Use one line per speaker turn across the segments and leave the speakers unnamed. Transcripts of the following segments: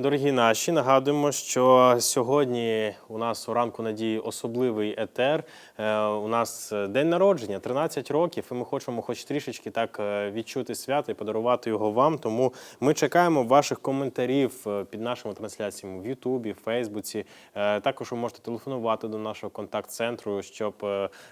Дорогі наші, нагадуємо, що сьогодні у нас у ранку надії особливий етер. Е, У нас е, день народження, 13 років, і ми хочемо хоч трішечки так е, відчути свято і подарувати його вам. Тому ми чекаємо ваших коментарів під нашими трансляціями в Ютубі, Фейсбуці. Також ви можете телефонувати до нашого контакт-центру, щоб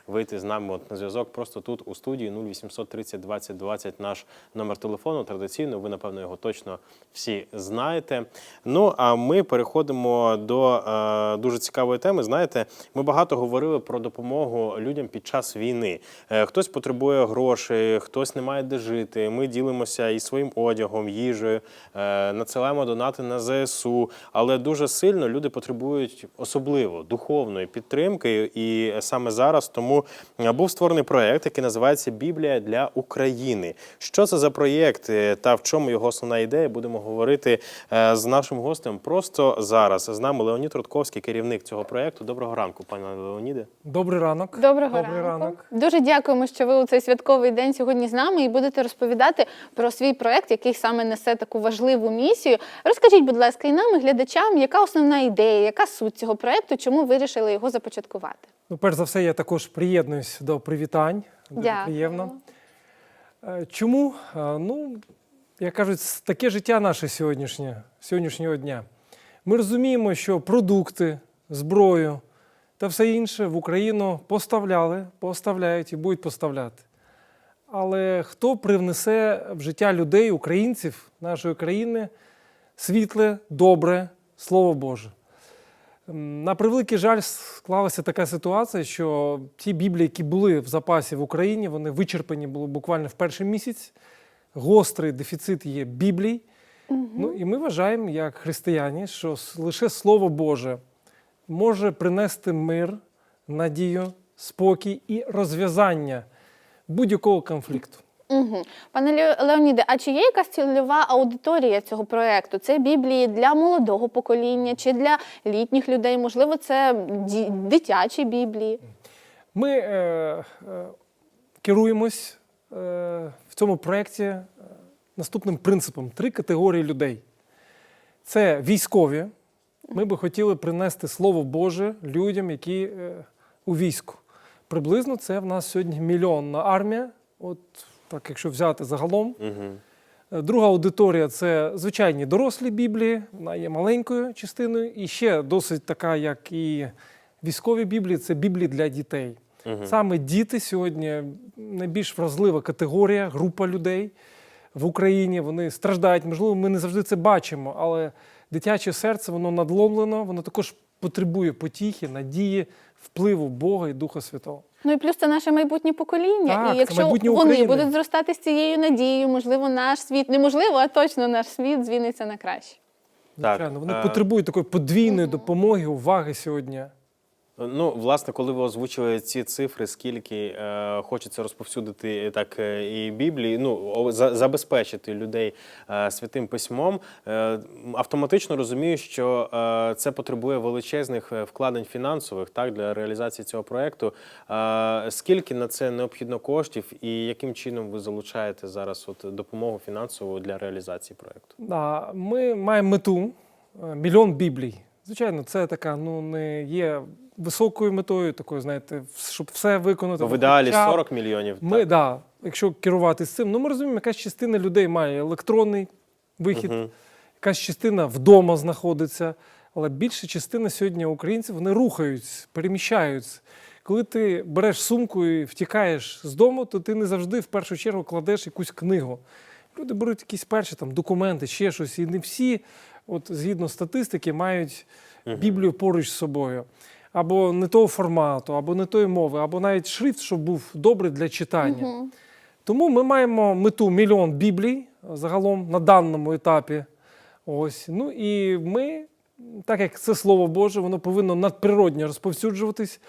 вийти з нами на зв'язок. Просто тут у студії 0800 30 20 20 наш номер телефону. Традиційно, ви напевно його точно всі знаєте. Ну а ми переходимо до е, дуже цікавої теми. Знаєте, ми багато говорили про допомогу людям під час війни. Е, хтось потребує грошей, хтось не має де жити. Ми ділимося і своїм одягом, їжею, е, надсилаємо донати на ЗСУ. Але дуже сильно люди потребують особливо духовної підтримки. І саме зараз тому е, був створений проект, який називається Біблія для України. Що це за проєкт е, та в чому його основна ідея? Будемо говорити е, з нашим гостем просто зараз. З нами Леонід Рудковський, керівник цього проєкту. Доброго ранку, пане Леоніде.
Добрий ранок.
Доброго
Добрий
ранку.
ранок.
Дуже дякуємо, що ви у цей святковий день сьогодні з нами і будете розповідати про свій проект, який саме несе таку важливу місію. Розкажіть, будь ласка, і нам, і глядачам, яка основна ідея, яка суть цього проекту, чому вирішили його започаткувати?
Ну, перш за все, я також приєднуюсь до привітань. Дуже
Дякую.
приємно. Е, Чому? Е, Ну, як кажуть, таке життя наше сьогоднішнє, сьогоднішнього дня. Ми розуміємо, що продукти, зброю та все інше в Україну поставляли, поставляють і будуть поставляти. Але хто привнесе в життя людей, українців нашої країни світле, добре Слово Боже? На превеликий жаль, склалася така ситуація, що ті біблії, які були в запасі в Україні, вони вичерпані були буквально в перший місяць. Гострий дефіцит є біблій. Ну і ми вважаємо, як християні, що лише Слово Боже може принести мир, надію, спокій і розв'язання будь-якого конфлікту.
Угу. Пане Леоніде, а чи є якась цільова аудиторія цього проекту? Це біблії для молодого покоління чи для літніх людей? Можливо, це дитячі біблії?
Ми е, е, керуємось в цьому проєкті е, наступним принципом: три категорії людей. Це військові. Ми би хотіли принести Слово Боже людям, які е, у війську. Приблизно це в нас сьогодні мільйонна армія. От так, якщо взяти загалом.
Угу.
Е, Друга аудиторія це звичайні дорослі біблії, вона є маленькою частиною, і ще досить така, як і військові біблії, це біблії для дітей.
Угу.
Саме діти сьогодні найбільш вразлива категорія, група людей в Україні. Вони страждають. Можливо, ми не завжди це бачимо, але дитяче серце воно надломлено, воно також потребує потіхи, надії, впливу Бога і Духа Святого.
Ну і плюс це наше майбутнє покоління.
Так,
і якщо вони
України.
будуть зростати з цією надією, можливо, наш світ неможливо, а точно наш світ звіниться на краще.
Так,
вони
е,
потребують такої подвійної допомоги, уваги сьогодні.
Ну, власне, коли ви озвучили ці цифри, скільки е, хочеться розповсюдити так е, і Біблії, ну за, забезпечити людей е, святим письмом, е, автоматично розумію, що е, це потребує величезних е, вкладень фінансових так для реалізації цього проекту. Е, скільки на це необхідно коштів, і яким чином ви залучаєте зараз от допомогу фінансову для реалізації проекту?
Да, ми маємо мету е, мільйон біблій. Звичайно, це така ну не є високою метою, такою, знаєте, щоб все виконати.
В ідеалі
Хоча
40 мільйонів.
Ми,
так?
да, якщо керуватися цим, ну ми розуміємо, якась частина людей має електронний вихід,
Мгм.
якась частина вдома знаходиться. Але більша частина сьогодні українців вони рухаються, переміщаються. Коли ти береш сумку і втікаєш з дому, то ти не завжди в першу чергу кладеш якусь книгу. Люди беруть якісь перші там документи, ще щось, і не всі, от згідно статистики, мають Біблію поруч з собою. Або не того формату, або не тої мови, або навіть шрифт, щоб був добрий для читання. Тому ми маємо мету мільйон біблій загалом на даному етапі. Ось. Ну і ми, так як це Слово Боже, воно повинно надприродньо розповсюджуватись.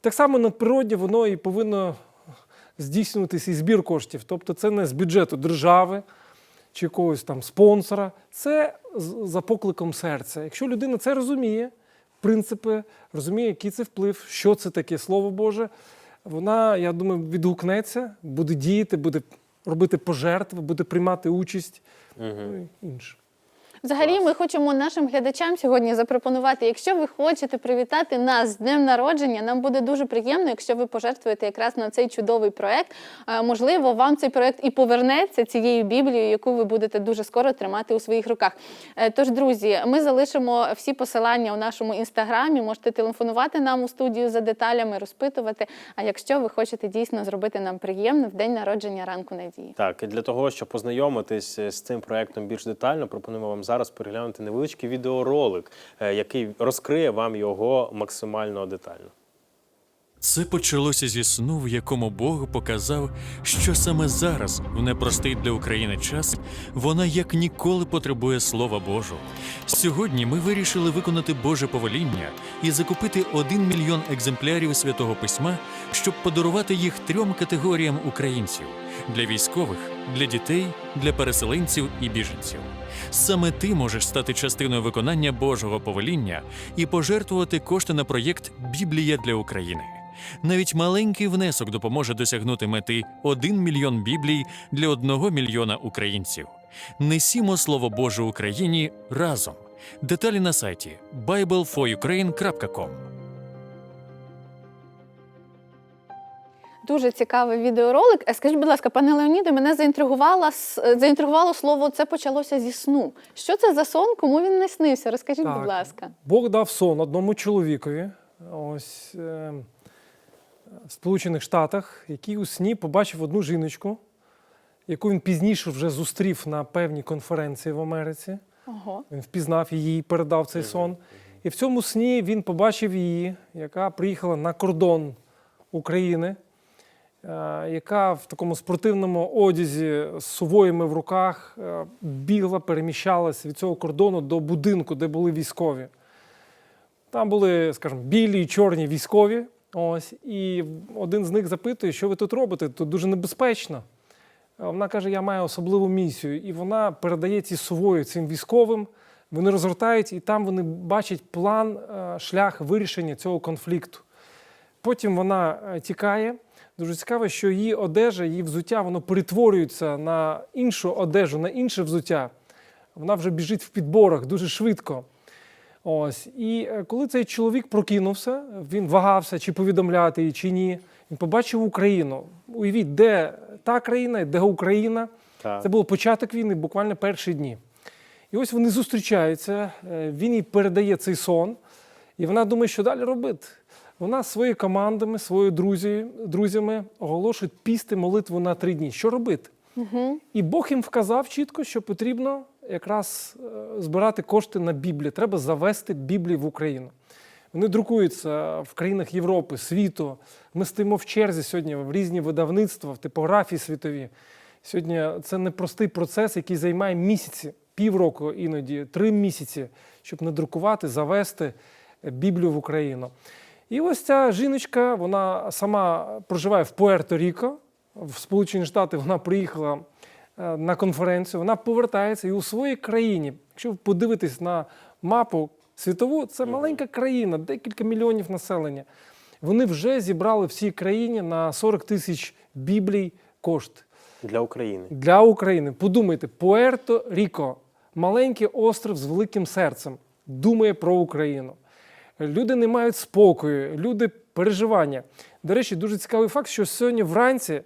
Так само надприродньо воно і повинно здійснюватись і збір коштів. Тобто це не з бюджету держави чи якогось там спонсора, це за покликом серця. Якщо людина це розуміє, принципи, розуміє, який це вплив, що це таке Слово Боже, вона, я думаю, відгукнеться, буде діяти, буде робити пожертви, буде приймати участь. І інше.
Взагалі, ми хочемо нашим глядачам сьогодні запропонувати, якщо ви хочете привітати нас з днем народження, нам буде дуже приємно, якщо ви пожертвуєте якраз на цей чудовий проект. Е, Можливо, вам цей проект і повернеться цією біблією, яку ви будете дуже скоро тримати у своїх руках. Е, Тож, друзі, ми залишимо всі посилання у нашому інстаграмі. Можете телефонувати нам у студію за деталями, розпитувати. А якщо ви хочете дійсно зробити нам приємно в день народження ранку надії.
Так, і для того, щоб познайомитись з цим проектом більш детально, пропонуємо вам зараз переглянути невеличкий відеоролик, е, який розкриє вам його максимально детально.
Це почалося зі сну, в якому Бог показав, що саме зараз, в непростий для України час, вона як ніколи потребує Слова Божого. Сьогодні ми вирішили виконати Боже повеління і закупити один мільйон екземплярів святого письма, щоб подарувати їх трьом категоріям українців: для військових, для дітей, для переселенців і біженців. Саме ти можеш стати частиною виконання Божого повеління і пожертвувати кошти на проєкт Біблія для України. Навіть маленький внесок допоможе досягнути мети 1 мільйон біблій для 1 мільйона українців. Несімо Слово Боже Україні разом. Деталі на сайті bibleforukraine.com
Дуже цікавий відеоролик. Е, Скажіть, будь ласка, пане Леоніде, мене заінтригувало, заінтригувало слово це почалося зі сну. Що це за сон? Кому він не снився? Розкажіть,
Так.
будь ласка.
Бог дав сон одному чоловікові ось, е, в Сполучених Штатах, який у сні побачив одну жіночку, яку він пізніше вже зустрів на певній конференції в Америці.
Ого.
Він впізнав її, передав цей сон. І в цьому сні він побачив її, яка приїхала на кордон України, е, яка в такому спортивному одязі з сувоями в руках е, бігла, переміщалась від цього кордону до будинку, де були військові. Там були, скажімо, білі і чорні військові. Ось, і один з них запитує, що ви тут робите? Тут дуже небезпечно. Вона каже, я маю особливу місію. І вона передає ці сувої цим військовим. Вони розгортають, і там вони бачать план, е, шлях вирішення цього конфлікту. Потім вона е, тікає. Дуже цікаво, що її одежа, її взуття, воно перетворюється на іншу одежу, на інше взуття. Вона вже біжить в підборах дуже швидко. Ось. І е, коли цей чоловік прокинувся, він вагався, чи повідомляти її, чи ні. Він побачив Україну. Уявіть, де та країна, де Україна.
Так.
Це був початок війни, буквально перші дні. І ось вони зустрічаються, е, він їй передає цей сон, і вона думає, що далі робити. Вона своїми командами, своїми друзі, друзями оголошує пісти молитву на три дні. Що робити? І Бог їм вказав чітко, що потрібно якраз е, збирати кошти на Біблію. Треба завести Біблію в Україну. Вони друкуються в країнах Європи, світу. Ми стоїмо в черзі сьогодні в різні видавництва, в типографії світові. Сьогодні це непростий процес, який займає місяці, півроку іноді, три місяці, щоб надрукувати, завести Біблію в Україну. І ось ця жіночка, вона сама проживає в Пуерто-Ріко, в Сполучені Штати. Вона приїхала е, на конференцію, вона повертається і у своїй країні, якщо ви подивитесь на мапу світову, це маленька країна, декілька мільйонів населення. Вони вже зібрали в цій країні на 40 тисяч біблій кошти
Для України.
для України. Подумайте, Пуерто-Ріко, маленький остров з великим серцем, думає про Україну. Люди не мають спокою, люди переживання. До речі, дуже цікавий факт, що сьогодні вранці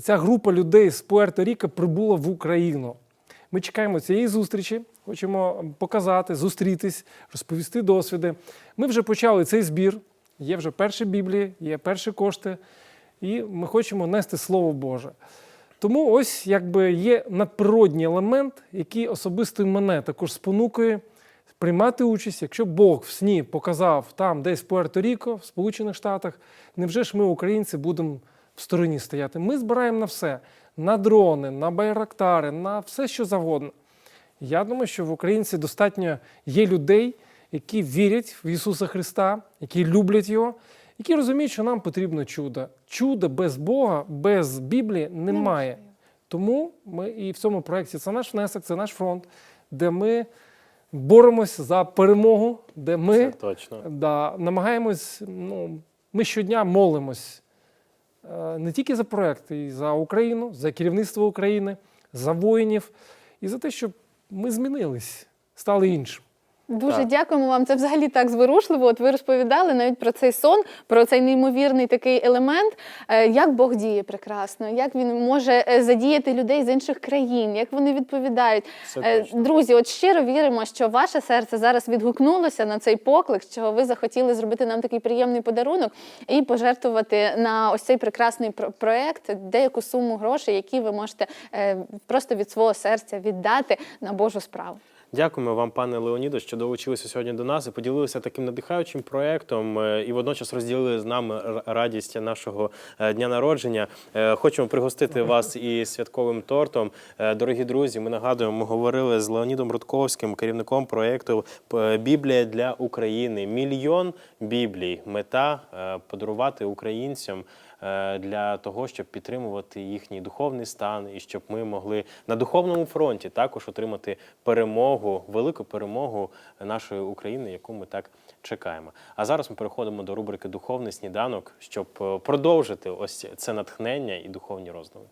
ця група людей з Пуерто-Ріко прибула в Україну. Ми чекаємо цієї зустрічі, хочемо показати, зустрітись, розповісти досвіди. Ми вже почали цей збір. Є вже перші біблії, є перші кошти, і ми хочемо нести Слово Боже. Тому ось якби є надприродній елемент, який особисто мене також спонукує приймати участь. Якщо Бог в сні показав там, десь в Пуерто-Ріко, в Сполучених Штатах, невже ж ми, українці, будемо в стороні стояти? Ми збираємо на все: на дрони, на байрактари, на все, що завгодно. Я думаю, що в українці достатньо є людей, які вірять в Ісуса Христа, які люблять Його, які розуміють, що нам потрібно чудо. Чуда без Бога, без Біблії немає. Тому ми і в цьому проєкті це наш внесок, це наш фронт, де ми боремося за перемогу, де ми
Це точно.
да, намагаємось, ну, ми щодня молимось е, не тільки за проекти, і за Україну, за керівництво України, за воїнів і за те, щоб ми змінились. стали іншим.
Дуже
Так.
дякуємо вам. Це взагалі так зворушливо. От ви розповідали навіть про цей сон, про цей неймовірний такий елемент. Е, Як Бог діє прекрасно, як він може е, задіяти людей з інших країн, як вони відповідають. Е. Друзі, от щиро віримо, що ваше серце зараз відгукнулося на цей поклик, що ви захотіли зробити нам такий приємний подарунок і пожертвувати на ось цей прекрасний про- проект деяку суму грошей, які ви можете просто від свого серця віддати на Божу справу.
Дякуємо вам, пане Леонідо, що долучилися сьогодні до нас і поділилися таким надихаючим проєктом е, і водночас розділили з нами радість нашого е, дня народження. Е, Хочемо пригостити вас і святковим тортом. Дорогі друзі, ми нагадуємо, ми говорили з Леонідом Рудковським, керівником проєкту е, Біблія для України. Мільйон біблій. Мета подарувати українцям для того, щоб підтримувати їхній духовний стан, і щоб ми могли на духовному фронті також отримати перемогу, велику перемогу нашої України, яку ми так чекаємо. А зараз ми переходимо до рубрики Духовний сніданок, щоб е, продовжити ось це натхнення і духовні роздуми.